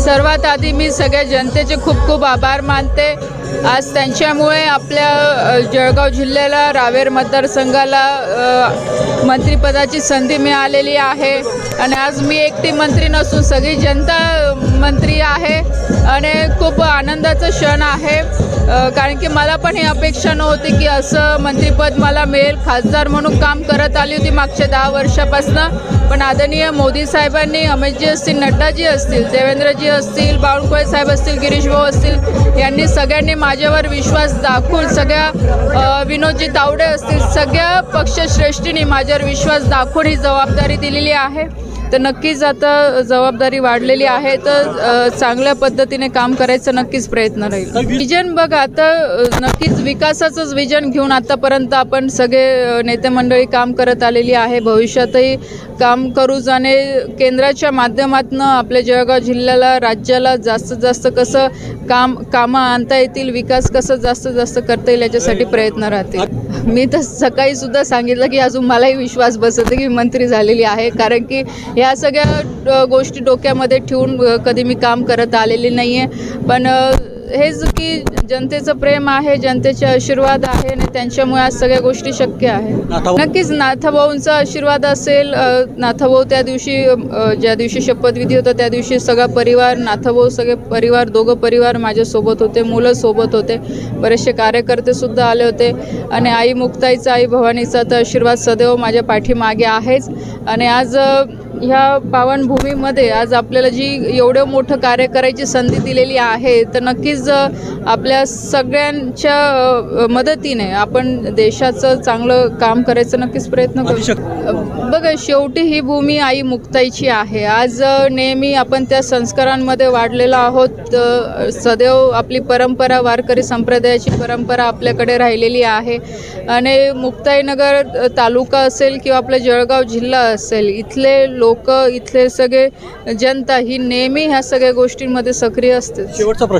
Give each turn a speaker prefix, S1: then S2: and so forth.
S1: सर्वात आधी मी सगळ्या जनतेचे खूप खूप आभार मानते. आज त्यांच्यामुळे आपल्या जळगाव जिल्ह्याला रावेर मतदारसंघाला मंत्रीपदाची मंत्रिपदाची संधी मिळालेली आहे. आणि आज मी एकटी मंत्री नसून सगळी जनता मंत्री आहे. आणि खूप आनंदाचा क्षण आहे. कारण की मला पण ही अपेक्षा नव्हती की असं मंत्रिपद मला मिळेल. खासदार म्हणून काम करत आली होती मागच्या दहा वर्षापासनं. पण आदरणीय मोदी साहेबांनी अमितजी असतील नड्डाजी असतील देवेंद्रजी असतील बावनकुळे साहेब असतील गिरीश भाऊ असतील यांनी सगळ्यांनी माझ्यावर विश्वास दाखवून सगळ्या विनोदजी तावडे असतील सगळ्या पक्षश्रेष्ठींनी माझ्यावर विश्वास दाखवून ही जबाबदारी दिलेली आहे. तर नक्कीच आता जबाबदारी वाढलेली आहे तर चांगल्या पद्धतीने काम करायचा नक्कीच प्रयत्न राहील. विजन बघ आता नक्कीच विकासाचंच विजन घेऊन आतापर्यंत आपण सगळे नेते मंडळी काम करत आलेली आहे. भविष्यातही काम करू जाणे केंद्राच्या माध्यमातून आपल्या जळगाव जिल्ह्याला राज्याला जास्तीत जास्त कसं काम कामं आणता येतील विकास कसं जास्तीत जास्त करता येईल याच्यासाठी प्रयत्न राहतील. मी तर सकाळी सुद्धा सांगितलं की अजून मलाही विश्वास बसत की मंत्री झालेली आहे कारण की ह्या सगळ्या गोष्टी डोक्यामध्ये ठेवून कधी मी काम करत आलेली नाही आहे पण हेच की जनतेचं प्रेम आहे जनतेचे आशीर्वाद आहे आणि त्यांच्यामुळे आज सगळ्या गोष्टी शक्य आहे. नक्कीच नाथभाऊंचा आशीर्वाद असेल नाथभाऊ त्या दिवशी ज्या दिवशी शपथविधी होता त्या दिवशी सगळा परिवार नाथभाऊ सगळे परिवार दोघं परिवार माझ्यासोबत होते मुलं सोबत होते. बरेचसे कार्यकर्ते सुद्धा आले होते. आणि आई मुक्ताईचा आई भवानीचा तर आशीर्वाद सदैव माझ्या पाठीमागे आहेच. आणि आज ह्या पावनभूमीमध्ये आज आपल्याला जी एवढं मोठं कार्य करायची संधी दिलेली आहे तर नक्कीच आपल्या सगळ्यांच्या मदतीने आपण देशाचं चांगलं काम करायचं नक्कीच प्रयत्न करू. अ, बघा शेवटी ही भूमी आई मुक्ताईची आहे. आज नेहमी आपण त्या संस्कारांमध्ये वाढलेलो आहोत. सदैव आपली परंपरा वारकरी संप्रदायाची परंपरा आपल्याकडे राहिलेली आहे. आणि मुक्ताईनगर तालुका असेल किंवा आपला जळगाव जिल्हा असेल इथले लोक इथले सगळे जनता ही नेहमी ह्या सगळ्या गोष्टींमध्ये सक्रिय असते.
S2: शेवटचा प्रश्न.